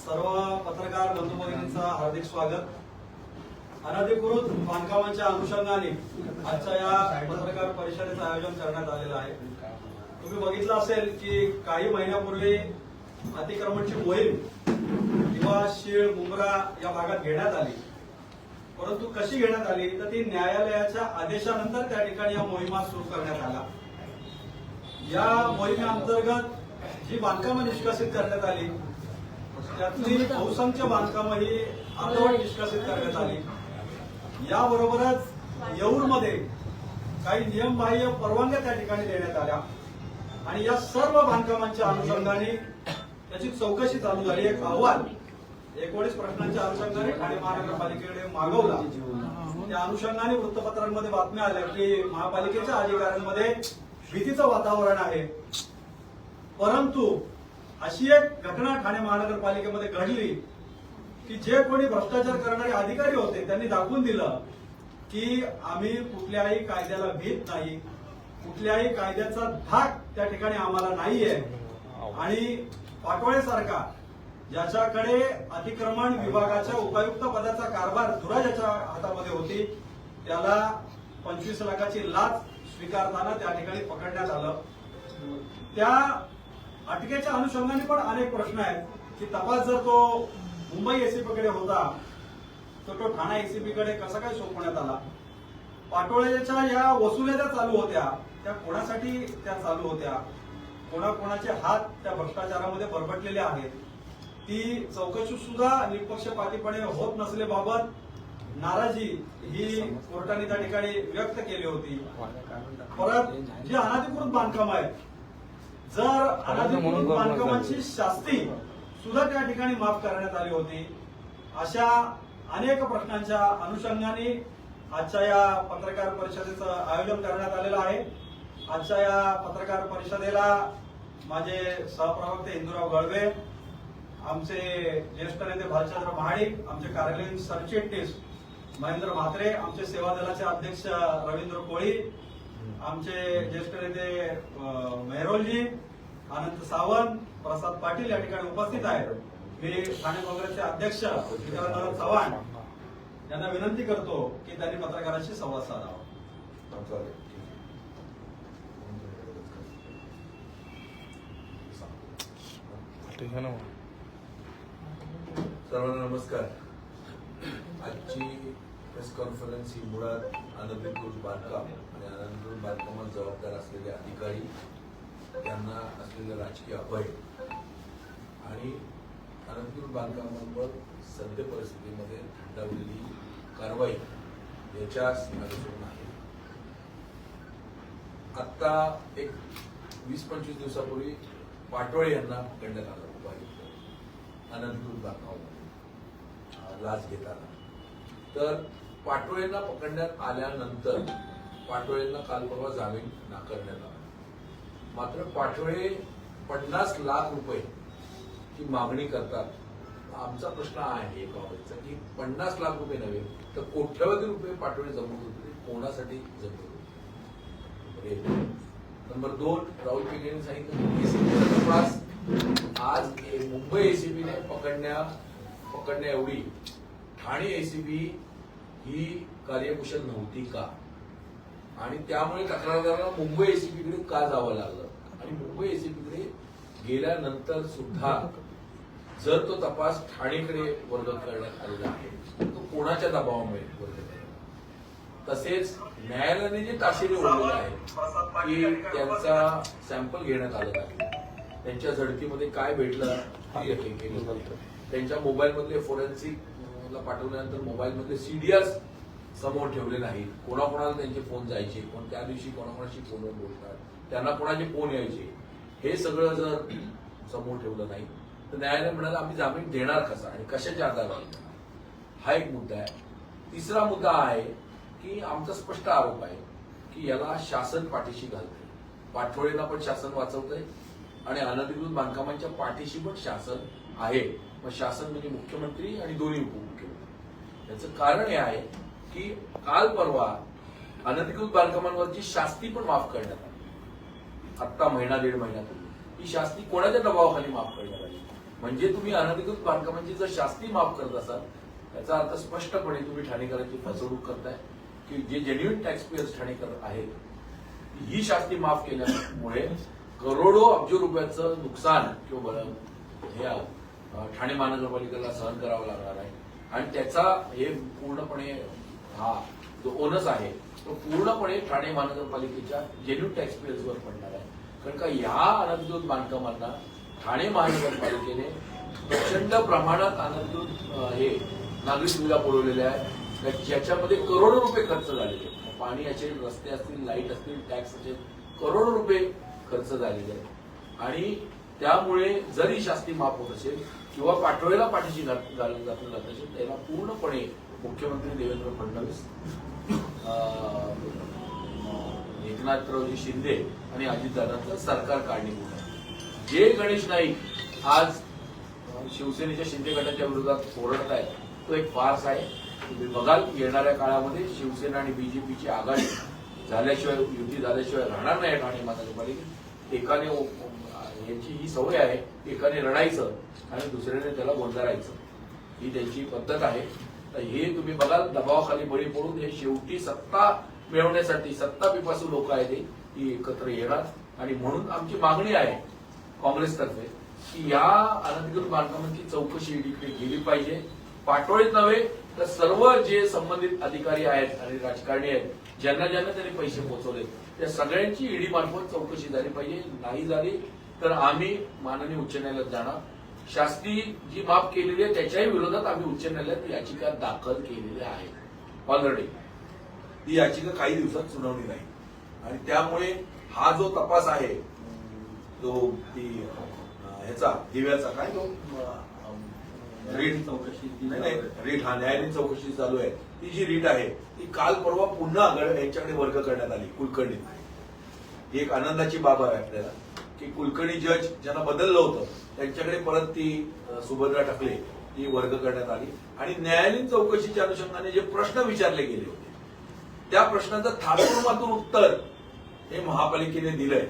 सर्व पत्रकार बंधू भगिनींचं हार्दिक स्वागत. अनधिकृत बांधकामाच्या अनुषंगाने आजच्या या पत्रकार परिषदेचं आयोजन करण्यात आलेलं आहे. तुम्ही बघितलं असेल की काही महिन्यापूर्वी अतिक्रमणची मोहीम किंवा शीळ मुंब्रा या भागात घेण्यात आली. परंतु कशी घेण्यात आली? तर ती न्यायालयाच्या आदेशानंतर त्या ठिकाणी या मोहिमा सुरू करण्यात आला. या मोहिमेअंतर्गत जी बांधकामं निष्कासित करण्यात आली त्यातली बहुसंख्य बांधकामं ही अर्धवट निष्कासित करण्यात आली. याबरोबरच येऊरमध्ये काही नियमबाह्य परवानग्या त्या ठिकाणी देण्यात आल्या. आणि या सर्व बांधकामांच्या अनुषंगाने त्याची चौकशी चालू झाली. एक अहवाल एकोणीस प्रश्नांच्या अनुषंगाने ठाणे महानगरपालिकेकडे मागवला. त्या अनुषंगाने वृत्तपत्रांमध्ये बातम्या आल्या की महापालिकेच्या अधिकाऱ्यांमध्ये भीतीचं वातावरण आहे. परंतु अशी एक घटना ठाणे महानगरपालिकेमध्ये घडली की जे कोणी भ्रष्टाचार करणारे अधिकारी होते त्यांनी दाखवून दिलं की आम्ही कुठल्याही कायद्याला भीत नाही. कुठल्याही कायद्याचा धाक त्या ठिकाणी आम्हाला नाहीये. आणि पाटोळेसारखा ज्याच्याकडे अतिक्रमण विभागाच्या उपायुक्त पदाचा कारभार धुरा ज्याच्या हातामध्ये होती त्याला पंचवीस लाखाची लाच स्वीकारताना त्या ठिकाणी पकडण्यात आलं. त्या अटकेच्या अनुषंगाने पण अनेक प्रश्न आहेत. की तपास जर तो मुंबई एसीपीकडे होता तर तो ठाणा एसीपी कडे कसा काय सोपवण्यात आला? पाटोळ्याच्या या वसुल्या ज्या चालू होत्या त्या कोणासाठी त्या चालू होत्या? कोणाकोणाचे हात त्या भ्रष्टाचारामध्ये बरबटलेले आहेत? ती चौकशी सुद्धा निष्पक्षपातीपणे होत नसल्याबाबत नाराजी ही कोर्टाने त्या ठिकाणी व्यक्त केली होती. परत जे अनाधिकृत बांधकाम आहेत जर अनधिकृत बांधकामाची शास्ती सुद्धा त्या ठिकाणी माफ करण्यात आली होती. अशा अनेक प्रश्नांच्या अनुषंगाने आजच्या या पत्रकार परिषदेचं आयोजन करण्यात आलेलं आहे. आजच्या या पत्रकार परिषदेला माझे सहप्रवक्ते इंदुराव गळवे आमचे ज्येष्ठ नेते भालचंद्र महाडिक आमचे कार्यालयीन सरचिटणीस महेंद्र म्हात्रे आमचे सेवा दलाचे अध्यक्ष रवींद्र कोळी आमचे ज्येष्ठ नेते मेहरोलजी अनंत सावंत प्रसाद पाटील या ठिकाणी उपस्थित आहेत. मी ठाणे काँग्रेसचे अध्यक्ष विक्रांत चव्हाण यांना विनंती करतो की त्यांनी पत्रकारांशी संवाद साधावा. सर्वांना नमस्कार. प्रेस कॉन्फरन्स ही मुळात अनधिकृत बांधकाम आणि अनधिकृत बांधकामात जबाबदार असलेले अधिकारी त्यांना असलेलं राजकीय अभय आणि अनधिकृत बांधकामांवर सद्य परिस्थितीमध्ये थंडावलेली कारवाई याच्या सीमारेषेवरून आहे. आत्ता एक वीस पंचवीस दिवसापूर्वी पाटोळे यांना पकडण्यात आलं उपायुक्त अनधिकृत बांधकामामध्ये लाच घेताना. तर पाटोळेंना पकडण्यात आल्यानंतर पाटोळेंना काल परवा जामीन नाकारण्यात आला. मात्र पाटोळे पन्नास लाख रुपये ही मागणी करतात. आमचा प्रश्न आहे बाबतचा की पन्नास लाख रुपये नव्हे तर कोट्यवधी रुपये पाटोळे जमवत होते. कोणासाठी जमवत होते? म्हणजे नंबर दोन राहुल पेगे यांनी सांगितलं एसीबीचा तपास. आज ए- मुंबई एसीबीने पकडण्या पकडण्या एवढी ठाणे एसीबी ही कार्यकुशल नव्हती का? आणि त्यामुळे तक्रारदाराला मुंबई एसीपीकडे का जावं लागलं? आणि मुंबई एसीपीकडे गेल्यानंतर सुद्धा जर तो तपास ठाणेकडे वर्ग करण्यात आलेला आहे तो कोणाच्या दबावामुळे वर्ग करण्यात तसेच न्यायालयाने जे ताशेरे ओढलेले आहेत की त्यांचा सॅम्पल घेण्यात आलं आहे त्यांच्या झडतीमध्ये काय भेटलं हे केलं त्यांच्या मोबाईलमधले फोरेन्सिक ला पाठवल्यानंतर मोबाईलमध्ये सीडीआर समोर ठेवले नाहीत. कोणाकोणाला त्यांचे फोन जायचे कोण त्या दिवशी कोणाकोणाशी फोनवर बोलतात त्यांना कोणाचे फोन यायचे हे सगळं जर समोर ठेवलं नाही तर न्यायालय म्हणाला आम्ही जामीन देणार कसा आणि कशाच्या आधारावर हा एक मुद्दा आहे. तिसरा मुद्दा आहे की आमचा स्पष्ट आरोप आहे की याला शासन पाठीशी घालते पाठोळेला पण शासन वाचवतंय आणि अनधिकृत बांधकामांच्या पाठीशी पण शासन आहे. मग शासन म्हणजे मुख्यमंत्री आणि दोन्ही उपमुख्यमंत्री. याचं कारण हे आहे की काल परवा अनधिकृत बांधकामांवरची शास्ती पण माफ करण्यात आली. आत्ता महिना दीड महिन्यापूर्वी ही शास्ती कोणाच्या दबावाखाली माफ करण्यात आली? म्हणजे तुम्ही अनधिकृत बांधकामांची जर शास्ती माफ करत असाल त्याचा अर्थ स्पष्टपणे तुम्ही ठाणेकरांची फसवणूक करताय की जे जेन्युइन टॅक्सपेयर्स ठाणेकर आहेत ही शास्ती माफ केल्यामुळे करोडो अब्ज रुपयाचं नुकसान किंवा हे ठाणे महानगरपालिकेला सहन करावं लागणार आहे. आणि त्याचा हे पूर्णपणे हा जो ओनस आहे तो पूर्णपणे ठाणे महानगरपालिकेच्या जेन्युन टॅक्सपेयर्सवर पडणार आहे. कारण का ह्या अनधिकृत बांधकामांना ठाणे महानगरपालिकेने प्रचंड प्रमाणात अनधिकृत हे नागरी सुविधा पुरवलेल्या आहेत. त्या- ज्याच्यामध्ये करोडो रुपये खर्च झालेले आहेत. पाणी असेल रस्ते असतील लाइट असतील टॅक्स असेल करोडो रुपये खर्च झालेले आहेत. आणि त्यामुळे जरी शास्ती माफ होत असेल किंवा पाठवलेला पाठीशी घालून घातलं जात असेल त्याला पूर्णपणे मुख्यमंत्री देवेंद्र फडणवीस एकनाथरावजी शिंदे आणि अजितदादांचं सरकार कारणीभूत आहे. जे गणेश नाईक आज शिवसेनेच्या शिंदे गटाच्या विरोधात ओरडत आहेत तो एक फार्स आहे. तुम्ही बघाल येणाऱ्या काळामध्ये शिवसेना आणि बीजेपीची आघाडी झाल्याशिवाय युती झाल्याशिवाय राहणार नाही ठाणे महानगरपालिकेत. एकाने ओ- यांची ही सवय आहे एकाने रडायचं आणि दुसऱ्याने त्याला गोंधळायचं. ही त्यांची पद्धत आहे. तर हे तुम्ही बघाल दबावाखाली बळी पडून हे शेवटी सत्ता मिळवण्यासाठी सत्ता पिपासू लोक आहेत ही ती एकत्र येणार. आणि म्हणून आमची मागणी आहे काँग्रेसतर्फे की या अनधिकृत बांधकामांची चौकशी ईडीकडे गेली पाहिजे. पाटोळीत नव्हे तर सर्व जे संबंधित अधिकारी आहेत आणि राजकारणी आहेत ज्यांना ज्यांना त्यांनी पैसे पोहोचवले त्या सगळ्यांची ईडी मार्फत चौकशी झाली पाहिजे. नाही झाली तर आम्ही माननीय उच्च न्यायालयात जाणार. शास्ती जी माफ केलेली आहे त्याच्याही विरोधात आम्ही उच्च न्यायालयात याचिका दाखल केलेल्या आहेत ऑलरेडी ती याचिका काही दिवसात सुनावणी नाही. आणि त्यामुळे हा जो तपास आहे तो ती ह्याचा दिव्याचा काय तो रीट? चौकशी नाही नाही रीट हा न्यायालयीन चौकशी चालू आहे. ती जी रीट आहे ती काल परवा पुन्हा यांच्याकडे वर्ग करण्यात आली कुलकर्णी ही एक आनंदाची बाब आहे आपल्याला. की कुलकर्णी जज ज्यांना बदललं होतं त्यांच्याकडे परत ती सुभद्रा टाकले ती वर्ग करण्यात आली. आणि न्यायालयीन चौकशीच्या अनुषंगाने जे प्रश्न विचारले गेले होते त्या प्रश्नाचं थातुर्मातून उत्तर हे महापालिकेने दिलंय.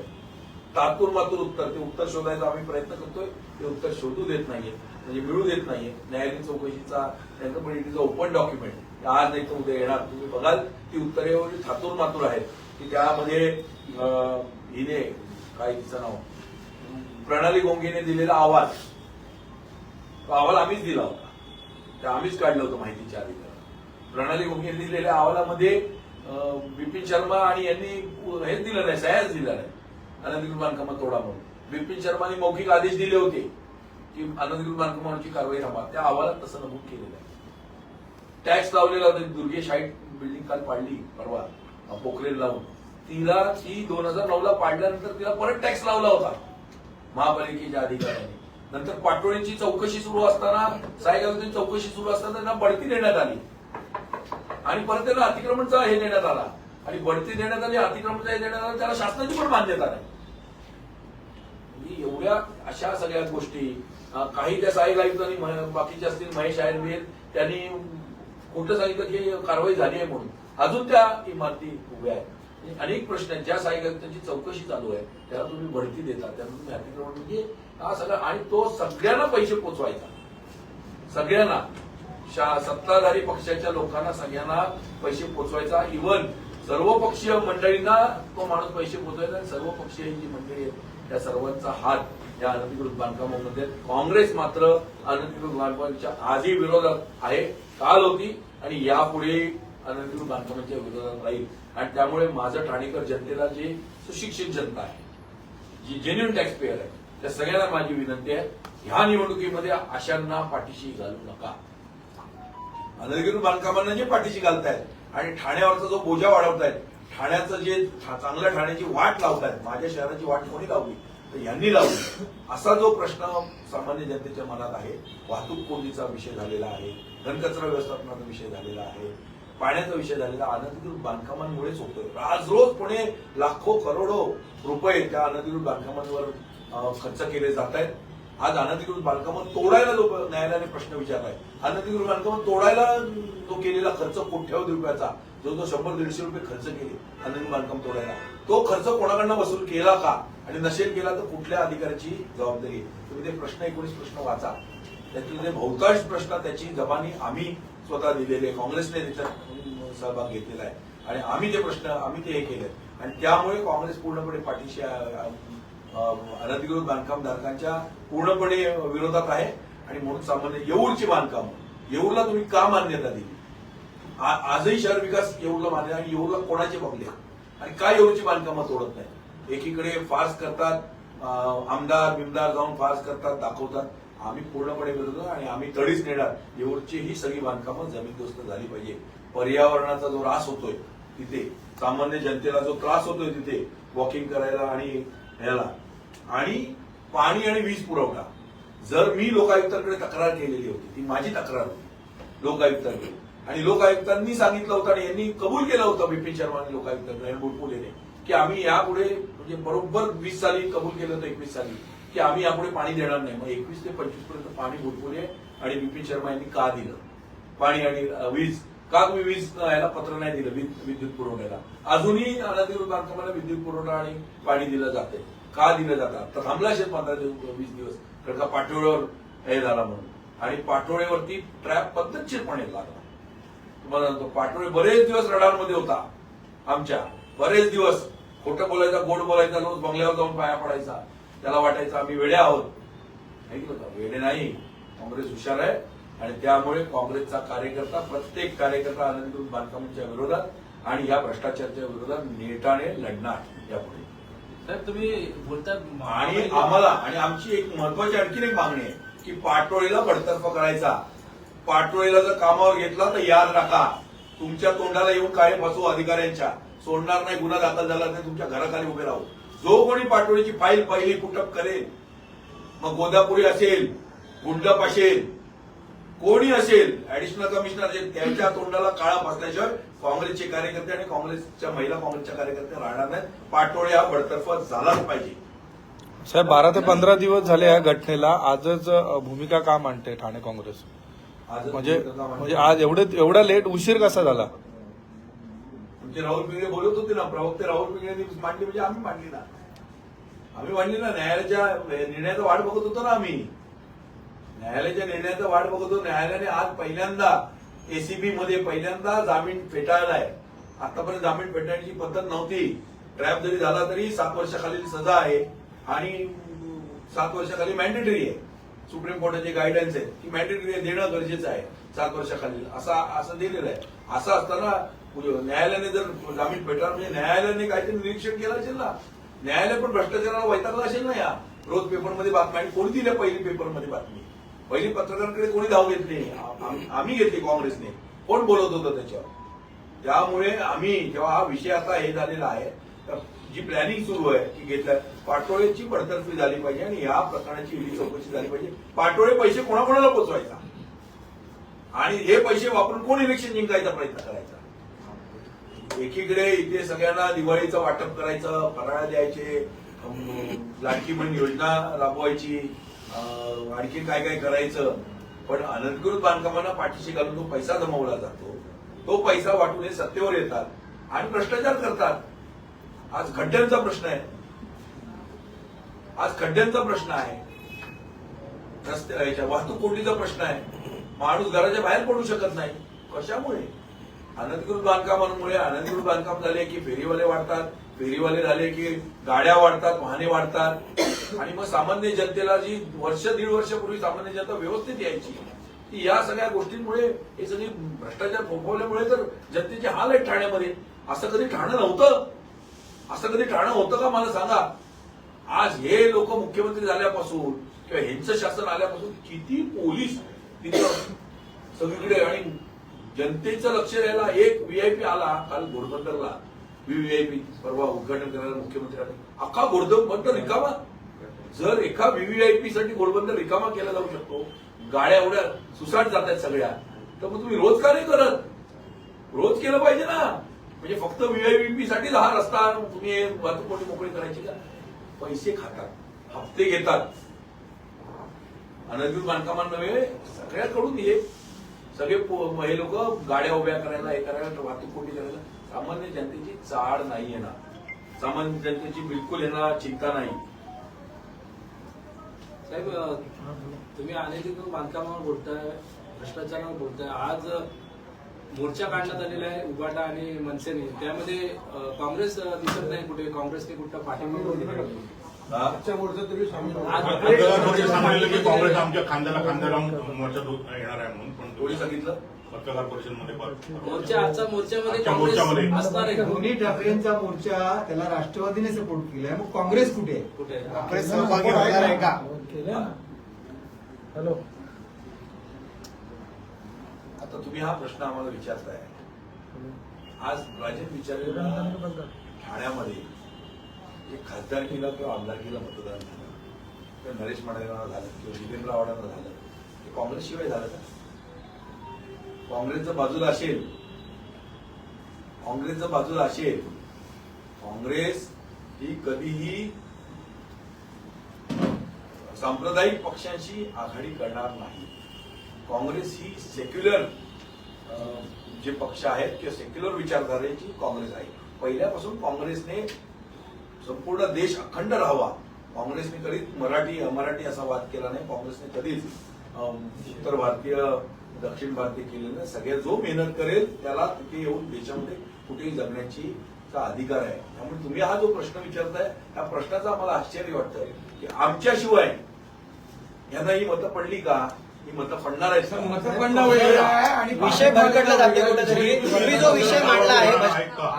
तात्पुरमातून उत्तर ते उत्तर शोधायचा आम्ही प्रयत्न करतोय ते उत्तर शोधू देत नाहीये म्हणजे मिळू देत नाहीये. न्यायालयीन चौकशीचा त्यांचं पण इट इज ओपन डॉक्युमेंट. आज नाही तर उद्या येणार. तुम्ही बघाल ती उत्तरे थातूर मातूर आहेत की त्यामध्ये हिने काय तिचं नाव. प्रणाली गोंगेने दिलेला अहवाल तो अहवाल आम्हीच दिला होता. ते आम्हीच काढलं होतं माहितीच्या आधी. प्रणाली गोंगेने दिलेल्या अहवालामध्ये बिपिन शर्मा आणि यांनी हेच दिलं नाही सह्याच दिला नाही. अनधिकृत बांधकामात तोडा म्हणून. बिपिन शर्माने मौखिक आदेश दिले होते की अनधिकृत बांधकामांची कारवाई थांबा त्या अहवालात तसं नमूद केलेलं आहे. टॅक्स लावलेला होता. दुर्गेश हाईट बिल्डिंग काल पाडली. परवा. पोखरेल लावून. तिला ती दोन हजार नऊ ला पाडल्यानंतर तिला परत टॅक्स लावला होता. महापालिकेच्या अधिकाऱ्यांनी. नंतर पाटोळींची चौकशी सुरू असताना सायगावची चौकशी सुरू असताना त्यांना बढती देण्यात आली. आणि परत त्यांना अतिक्रमणचा हे देण्यात आला. आणि बढती देण्यात आली अतिक्रमणचा हे देण्यात आला त्याला शासनाची पण मान्यता नाही. म्हणजे एवढ्या अशा सगळ्या गोष्टी काही त्या साई आयुक्तांनी म्ह- बाकीचे असतील महेश आयुर्वेद त्यांनी खोटं सांगितलं की कारवाई झाली आहे म्हणून. अजून त्या इमारती उभ्या आहेत. अनेक प्रश्न आहेत. ज्या साई आयुक्तांची चौकशी चालू आहे त्याला तुम्ही बढती देता. त्याला तुम्ही अतिक्रमण म्हणजे हा सगळा आणि तो सगळ्यांना पैसे पोचवायचा. सगळ्यांना. शा- सत्ताधारी पक्षाच्या लोकांना सगळ्यांना पैसे पोचवायचा. इव्हन सर्व पक्षीय मंडळींना तो माणूस पैसे पोचवायचा आणि सर्व पक्षीय जी मंडळी आहेत त्या सर्वांचा हात या अनधिकृत बांधकामामध्ये काँग्रेस मात्र अनधिकृत बांधकामाच्या आधी विरोधात आहे. काल होती आणि यापुढे अनधिकृत बांधकामाच्या विरोधात राहील. आणि त्यामुळे माझं ठाणेकर जनतेला जे सुशिक्षित जनता आहे जी जेन्युन टॅक्स पेअर आहे त्या सगळ्यांना माझी विनंती आहे ह्या निवडणुकीमध्ये अशांना पाठीशी घालू नका. अनधिकृत बांधकामांना जे पाठीशी घालतायत आणि ठाण्यावरचा जो बोजा वाढवतायत ठाण्याचं जे चांगल्या ठाण्याची वाट लावतायत माझ्या शहराची वाट कोणी लावली? तर यांनी लावली. असा जो प्रश्न सामान्य जनतेच्या मनात आहे वाहतूक कोंडीचा विषय झालेला आहे घनकचरा व्यवस्थापनाचा विषय झालेला आहे पाण्याचा विषय झालेला अनधिकृत बांधकामांमुळेच होतोय. आज रोज पुणे लाखो करोडो रुपये त्या अनधिकृत बांधकामांवर खर्च केले जात आहेत आज अनधिकृत बांधकामं तोडायला जो न्यायालयाने प्रश्न विचारलाय. अनधिकृत बांधकामं तोडायला तो केलेला खर्च कोट्यावधी रुपयाचा जो तो शंभर दीडशे रुपये खर्च केले अनधिकृत बांधकाम तोडायला. तो खर्च कोणाकडनं वसूल केला का आणि नसेल केला तर कुठल्या अधिकाऱ्याची जबाबदारी तुम्ही ते प्रश्न एकोणीस प्रश्न वाचा. त्यातील जे बहुतांश प्रश्न त्याची जबानी आम्ही स्वतः दिलेले काँग्रेसने त्याच्यात सहभाग घेतलेला आहे. आणि आम्ही ते प्रश्न आम्ही ते हे केले आणि त्यामुळे काँग्रेस पूर्णपणे पाठीशी अनधिकृत बांधकाम धारकांच्या पूर्णपणे विरोधात आहे. आणि म्हणून सामान्य येऊरची बांधकाम येऊरला तुम्ही का मान्यता दिली? आजही शहर विकास येऊरला मान्य आणि येऊरला कोणाचे बघले आणि का येऊरची बांधकामं तोडत नाही एकीकडे फास्ट करतात आमदार बिमदार जाऊन फास्ट करतात दाखवतात. आम्ही पूर्णपणे विरोध आणि आम्ही तडीच नेणार. येऊरची ही सगळी बांधकामं जमीनदोस्त झाली पाहिजे. पर्यावरणाचा जो रास होतोय तिथे सामान्य जनतेला जो त्रास होतोय तिथे वॉकिंग करायला आणि याला आणि पाणी आणि वीज पुरवठा. जर मी लोकायुक्तांकडे तक्रार केलेली होती ती माझी तक्रार होती लोकायुक्तांकडे आणि लोकायुक्तांनी सांगितलं होतं आणि यांनी कबूल केलं होतं बिपिन शर्मा आणि लोकायुक्तांकडे बुडपुलेने की आम्ही यापुढे म्हणजे बरोबर वीस साली कबूल केलं होतं एकवीस साली. की आम्ही यापुढे पाणी देणार नाही. मग एकवीस ते पंचवीसपर्यंत पाणी बुडपुले आणि बिपिन शर्मा यांनी का दिलं? पाणी आणि वीज. का तुम्ही वीज याला पत्र नाही दिलं? वीज विद्युत पुरवठ्याला. अजूनही अनधिकृत बांधकामाला विद्युत पुरवठा आणि पाणी दिलं जाते. का दिलं जातं तर थांबला असेल पंधरा दिवस वीस दिवस. कारण का पाठोळ्यावर हे झाला म्हणून. आणि पाठोळ्यावरती ट्रॅप पद्धतशीरपणे लागला. तुम्हाला सांगतो पाठोळे बरेच दिवस रडारमध्ये होता आमच्या. बरेच दिवस खोटं बोलायचा गोड बोलायचा रोज बंगल्यावर जाऊन पाया पडायचा. त्याला वाटायचं आम्ही वेडे आहोत. ऐकलं का? वेडे नाही. काँग्रेस हुशार आहे. आणि त्यामुळे काँग्रेसचा कार्यकर्ता प्रत्येक कार्यकर्ता अनधिकृत बांधकामांच्या विरोधात आणि या भ्रष्टाचाराच्या विरोधात नेटाने लढणार यापुढे. साहेब तुम्ही बोलता आणि आम्हाला आणि आमची एक महत्वाची आणखीन एक मागणी आहे की पाटोळीला बडतर्फ करायचा. पाटोळीला जर कामावर घेतला तर याद राखा. तुमच्या तोंडाला येऊन काय फसवू अधिकाऱ्यांच्या. सोडणार नाही गुन्हा दाखल झाला नाही तुमच्या घराखाली उभे राहू. जो कोणी पाटोळीची फाईल पहिली कुटप करेल मग गोदापुरी असेल गुंडप असेल कोणी असेल ऍडिशनल कमिशनर असेल त्यांच्या तोंडाला काळा फसल्याशिवाय काँग्रेसचे कार्यकर्ते आणि काँग्रेसच्या महिला काँग्रेसच्या कार्यकर्ते राहणार नाहीत. पाटोळे हा बडतर्फ झालाच पाहिजे. साहेब बारा ते पंधरा दिवस झाले या घटनेला. आजच भूमिका का मांडते ठाणे काँग्रेस? आज म्हणजे म्हणजे आज एवढे एवढा लेट उशीर कसा झाला? म्हणजे राहुल पिंगळे बोलत होते ना प्रवक्ते राहुल पिंगळे मांडली म्हणजे आम्ही मांडली ना. आम्ही मांडली ना न्यायालयाच्या निर्णयाचा वाट बघत होतो ना आम्ही. न्यायालयाच्या निर्णयाचा वाट बघत होतो. न्यायालयाने आज पहिल्यांदा एसीबी मध्ये पहिल्यांदा जामीन फेटाळलाय. आतापर्यंत जामीन फेटाळण्याची पद्धत नव्हती. ट्रॅप जरी झाला तरी सात वर्षाखालील सजा आहे आणि सात वर्षाखाली मॅन्डेटरी आहे. सुप्रीम कोर्टाचे गाईडन्स आहे की मॅन्डेटरी देणं गरजेचं आहे सात वर्षाखालील. असा असं दिलेलं आहे. असं असताना म्हणजे न्यायालयाने जर जामीन भेटला म्हणजे न्यायालयाने काहीतरी निरीक्षण केलं असेल ना न्यायालय पण भ्रष्टाचाराला वैतागला असेल ना या. रोज पेपरमध्ये बातम्या आणि कोणी दिल्या पहिली पेपरमध्ये बातमी? पहिली पत्रकारांकडे कोणी धाव घेतली आम्ही घेतली काँग्रेसने. कोण बोलत होतं त्याच्यावर? त्यामुळे आम्ही जेव्हा हा विषय आता हे झालेला आहे तर जी प्लॅनिंग सुरू आहे की घेतल्या पाटोळेची बडतर्फी झाली पाहिजे आणि या प्रकरणाची ईडी चौकशी झाली पाहिजे. पाटोळे पैसे कोणाकोणाला पोचवायचा? आणि हे पैसे वापरून कोण इलेक्शन जिंकायचा प्रयत्न करायचा? एकीकडे इथे सगळ्यांना दिवाळीचं वाटप करायचं फराळ द्यायचे अं, लाडकी बहीण योजना राबवायची आणखी काय काय करायचं. पण अनधिकृत बांधकामांना पाठीशी घालून जो पैसा जमवला जातो. तो पैसा वाटून हे सत्तेवर येतात आणि भ्रष्टाचार करतात. आज खड्ड्यांचा प्रश्न आहे. आज खड्ड्यांचा प्रश्न आहे. रस्ते वाहतूक कोंडीचा प्रश्न आहे. माणूस घराच्या बाहेर पडू शकत नाही. कशामुळे? अनधिकृत बांधकामांमुळे अनधिकृत बांधकाम झाले की फेरीवाले वाढतात फेरीवाले झाले की गाड्या वाढतात वाहने वाढतात. आणि मग सामान्य जनतेला जी वर्ष दीड वर्षापूर्वी सामान्य जनता व्यवस्थित यायची ती या सगळ्या गोष्टींमुळे हे सगळी भ्रष्टाचार फोफवल्यामुळे तर जनतेचे हाल आहेत ठाण्यामध्ये. असं कधी ठाणं नव्हतं? असं कधी ठाणं होतं का मला सांगा? आज हे लोक मुख्यमंत्री झाल्यापासून किंवा ह्यांचं शासन आल्यापासून किती पोलीस तिथं सगळीकडे आणि जनतेचं लक्ष द्यायला एक व्हीआयपी आला काल घोडबंदरला. व्हीव्हीआयपी परवा उद्घाटन करायला मुख्यमंत्र्यांनी अख्खा घोडबंदर रिकामा? जर एका व्हीव्हीआयपी साठी घोडबंदर रिकामा केला जाऊ शकतो गाड्या एवढ्या सुसाट जात आहेत सगळ्या तर मग तुम्ही रोज का नाही करत? रोज केलं पाहिजे ना. म्हणजे फक्त व्हीआयपी साठीच हा रस्ता तुम्ही वाहतूक कोणी मोकळी करायची का? पैसे खातात हप्ते घेतात. अनधिकृत बांधकामांनव्हे सगळ्याकडून ये सगळे हे लोक गाड्या उभ्या करायला हे करायला वाहतूक कोंडी करायला. सामान्य जनतेची चाळ नाही येणार. ना सामान्य जनतेची बिलकुल यांना चिंता नाही. साहेब तुम्ही अनधिकृत बांधकामावर बोलताय भ्रष्टाचारावर बोलताय. आज मोर्चा काढण्यात आलेला आहे उबाटा आणि मनसेने. त्यामध्ये काँग्रेस दिसत नाही कुठे. काँग्रेसने कुठं पाठिंबा की काँग्रेस आमच्या खांद्याला खांद्या लावून मोर्चा येणार आहे म्हणून पण कोणी सांगितलं? पत्रकार परिषदमध्ये मोर्चा आजचा मोर्चामध्ये. असणार आहे? दोन्ही ठाकरेंचा मोर्चा त्याला राष्ट्रवादीने सपोर्ट केलाय. मग काँग्रेस कुठे आहे? कुठे आहे? काँग्रेस सहभागी होणार आहे का? हॅलो आता तुम्ही हा प्रश्न आम्हाला विचारताय. आज राजन विचारलेला ठाण्यामध्ये एक खासदारकीला किंवा आमदारकीला मतदान झालं. किंवा नरेश माडेला झालं किंवा जितेंद्र आव्हाडांना झालं. काँग्रेस काँग्रेसशिवाय झालं का? काँग्रेसचं बाजूला असेल काँग्रेसचं बाजूला असेल काँग्रेस ही कधीही सांप्रदायिक पक्षांशी आघाडी करणार नाही. काँग्रेस ही सेक्युलर जे पक्ष आहेत किंवा सेक्युलर विचारधारेची काँग्रेस आहे. पहिल्यापासून काँग्रेसने संपूर्ण देश अखंड राहावा. काँग्रेसने कधीच मराठी अमराठी असा वाद केला नाही. काँग्रेसने कधीच उत्तर भारतीय दक्षिण भारतीय केलेलं नाही. सगळ्या जो मेहनत करेल त्याला तिथे येऊन देशामध्ये कुठेही जगण्याची अधिकार आहे. त्यामुळे तुम्ही हा जो प्रश्न विचारताय त्या प्रश्नाचं आम्हाला आश्चर्य वाटतं की आमच्याशिवाय यांना ही मतं पडली का? ही मतं पडणार आहेत मतं पडणार आहे विषय भरकटला जाते कुठेतरी. तुम्ही जो विषय मांडला आहे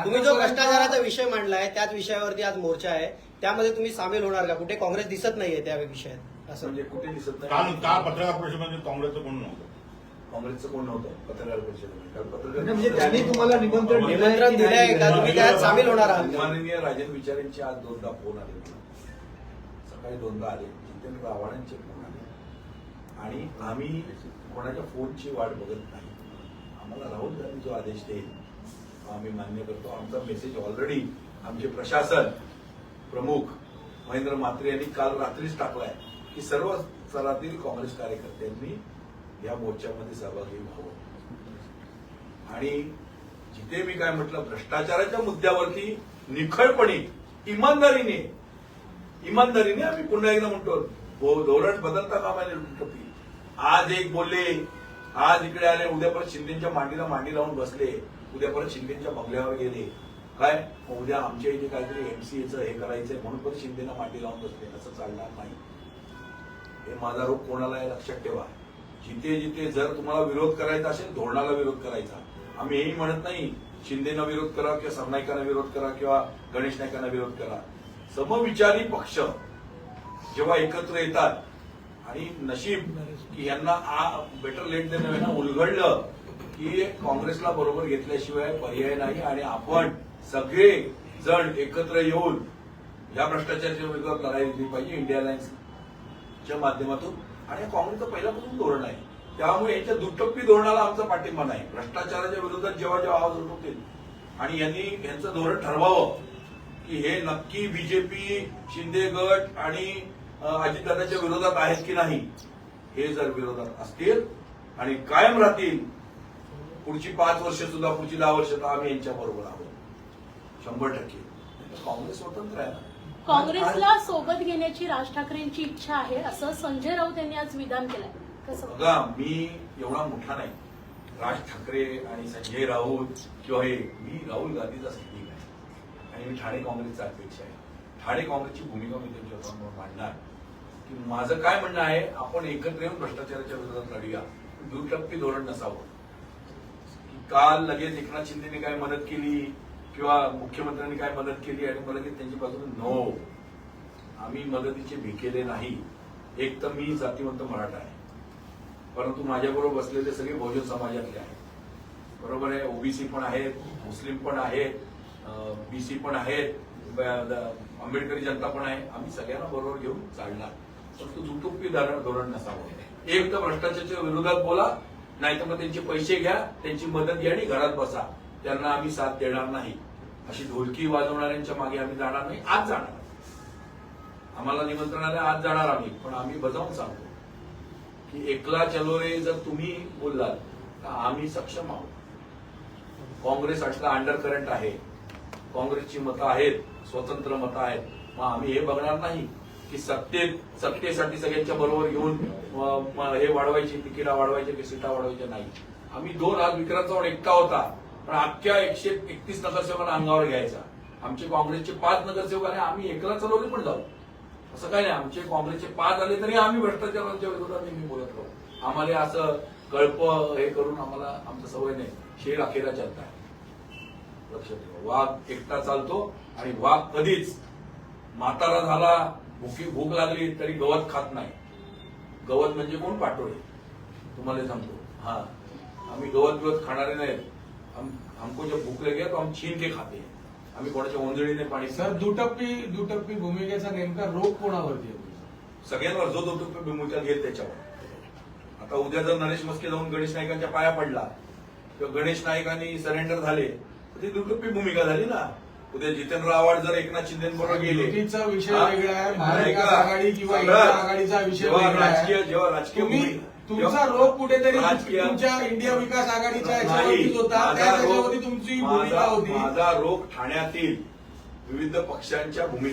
तुम्ही जो भ्रष्टाचाराचा विषय मांडलाय त्याच विषयावरती आज मोर्चा आहे. त्यामध्ये तुम्ही सामील होणार का? कुठे काँग्रेस दिसत नाहीये त्या विषयात असं. म्हणजे कुठे दिसत नाही. का पत्रकार परिषदेमध्ये काँग्रेसचं कोण नव्हतं? काँग्रेसचं कोण नव्हतं? पत्रकार परिषदेमध्ये म्हणजे त्यांनी तुम्हाला निमंत्रण निमंत्रण की दिलंय नाही का? तुम्ही त्यात सामील होणार आहात? माननीय राजन विचारेंचे आज दोनदा फोन आले. सकाळी दोनदा आले. जितेंद्र आव्हाडांचे फोन आले. आणि आम्ही कोणाच्या फोनची वाट बघत नाही. आम्हाला राहुल गांधी जो आदेश देईल. तो आम्ही मान्य करतो. आमचा मेसेज ऑलरेडी आमचे प्रशासन प्रमुख महेंद्र म्हात्रे यांनी काल रात्रीच टाकलाय की सर्व स्तरातील काँग्रेस कार्यकर्त्यांनी या मोर्चामध्ये सहभागी व्हावं. आणि जिथे मी काय म्हटलं भ्रष्टाचाराच्या मुद्द्यावरती निखळपणे इमानदारीने इमानदारीने आम्ही पुन्हा एकदा म्हणतो धोरण बदलता कामा आज एक बोलले आज इकडे आले उद्या परत शिंदेच्या मांडीला मांडी लावून बसले उद्या परत शिंदेच्या बंगल्यावर गेले. काय? उद्या आमच्या इथे काहीतरी एमसीएचं हे करायचंय म्हणून परत शिंदेना मांडी लावून बसले. असं चालणार नाही. हे माझा रोग कोणाला आहे लक्षात ठेवा. जिथे जिथे जर तुम्हाला विरोध करायचा असेल धोरणाला विरोध करायचा. आम्ही हेही म्हणत नाही शिंदेना विरोध करा किंवा सरनाईकांना विरोध करा किंवा गणेश नायकांना विरोध करा. समविचारी पक्ष जेव्हा एकत्र येतात आणि नशीब की यांना बेटर लेट देणं यांना उलगडलं की काँग्रेसला बरोबर घेतल्याशिवाय पर्याय नाही आणि आपण सगळे जण एकत्र येऊन या भ्रष्टाचाराच्या विरोधात लढाई दिली पाहिजे इंडिया अलायन्सच्या माध्यमातून. आणि काँग्रेसचं पहिल्यापासून धोरण आहे. त्यामुळे यांच्या दुटप्पी धोरणाला आमचा पाठिंबा नाही. भ्रष्टाचाराच्या विरोधात जेव्हा जेव्हा आवाज उठवतील. आणि यांनी यांचं धोरण ठरवावं की हे नक्की बीजेपी शिंदे गट आणि अजितदादाच्या विरोधात आहेत की नाही हे जर विरोधात असतील आणि कायम राहतील पुढची पाच वर्ष सुद्धा पुढची दहा वर्ष तर आम्ही यांच्या बरोबर आहोत. शंभर टक्के. काँग्रेस स्वतंत्र आहे ना? काँग्रेसला सोबत घेण्याची राज ठाकरेंची इच्छा आहे असं संजय राऊत यांनी आज विधान केलंय? बघा मी एवढा मोठा नाही. राज ठाकरे आणि संजय राऊत किंवा हे मी राहुल गांधीचा सैनिक आहे. आणि मी ठाणे काँग्रेसचा अध्यक्ष आहे. ठाणे काँग्रेसची भूमिका मी त्यांच्यासमोर मांडणार. की माझं काय म्हणणं आहे आपण एकत्र येऊन भ्रष्टाचाराच्या विरोधात लढूया. दुटप्पी धोरण नसावं. काल लगेच एकनाथ शिंदेने काय मदत केली किंवा मुख्यमंत्र्यांनी काय मदत केली आणि मला लगेच त्यांची बाजू नो. आम्ही मदतीचे भिकेले नाही. एक तर मी जातीवंत मराठा आहे. परंतु माझ्याबरोबर बसलेले सगळे बहुजन समाजातले आहेत. बरोबर आहे ओबीसी पण आहेत मुस्लिम पण आहेत बीसी पण आहेत आंबेडकरी जनता पण आहे. आम्ही सगळ्यांना बरोबर घेऊन चालणार. परंतु दुटुप्पी धोरण नसावं. एक तर भ्रष्टाचाराच्या विरोधात बोला नाही तर मग त्यांचे पैसे घ्या त्यांची मदत घ्या आणि घरात बसा. त्यांना आम्ही साथ देणार नाही. अशी ढोलकी वाजवणाऱ्यांच्या मागे आम्ही जाणार नाही आज जाणार. आम्हाला निमंत्रण आलं आज जाणार आम्ही. पण आम्ही बजावून सांगतो की एकला चलो रे जर तुम्ही बोललात तर आम्ही सक्षम आहोत. काँग्रेस अटला अंडर करंट आहे. काँग्रेसची मतं आहेत स्वतंत्र मतं आहेत. मग आम्ही हे बघणार नाही. की सत्तेत सत्तेसाठी सगळ्यांच्या बरोबर येऊन हे वाढवायचे तिकिटा वाढवायचे की सीटा वाढवायच्या? नाही. आम्ही दोन हात विक्रांचा एकटा होता पण अख्ख्या एकशे एकतीस नगरसेवकांना अंगावर घ्यायचा. आमचे काँग्रेसचे पाच नगरसेवक आणि आम्ही एकला चलवले पण जाऊ. असं काही नाही आमचे काँग्रेसचे पाच आले तरी आम्ही भ्रष्टाचारांच्या विरोधात नेहमी बोलत राहू. आम्हाला असं कळप हे करून आम्हाला आमचं सवय नाही. शेर अखेरा चालत आहे. लक्षात ठेवा. वाघ एकटा चालतो आणि वाघ कधीच म्हातारा झाला भुकी भूक लागली तरी गवत खात नाही. गवत म्हणजे कोण? पाटोळे. तुम्हाला सांगतो. हा. आम्ही गवत बिवत खाणारे नाहीत. हम हमको जब भूक लगे तो हम छीन के खाते हैं. आम्ही कोणाच्या ओंजळीने पाणी सर दुटप्पी दुटप्पी भूमिकेचा नेमका रोग कोणावरती आहे? सगळ्यांवर जो तो टप्पे भूमिका घेत त्याच्यावर. आता उद्या जर नरेश मस्के जाऊन गणेश नाईकांच्या पाया पडला किंवा गणेश नाईकांनी सरेंडर झाले तर ती दुटप्पी भूमिका झाली ना? उद्या जितेंद्र आव्हाड जर एकनाथ शिंदेबरोबर गेले युतीचा विषय? वेगळा आहे, महाविकास. आघाडी किंवा इंडिया आघाडीचा विषय जेव्हा वेगळा आहे. राजकीय जेव्हा राजकीय तुम्ही तुमचा रोग कुठेतरी राजकीय- तुमच्या इंडिया विकास आघाडीच्या याच्यावरतीच होता माझा त्या रोग- त्याच्यावरती तुमची भूमिका माझा- होती माझा रोग ठाण्यातील विविध पक्षांच्या भूमिका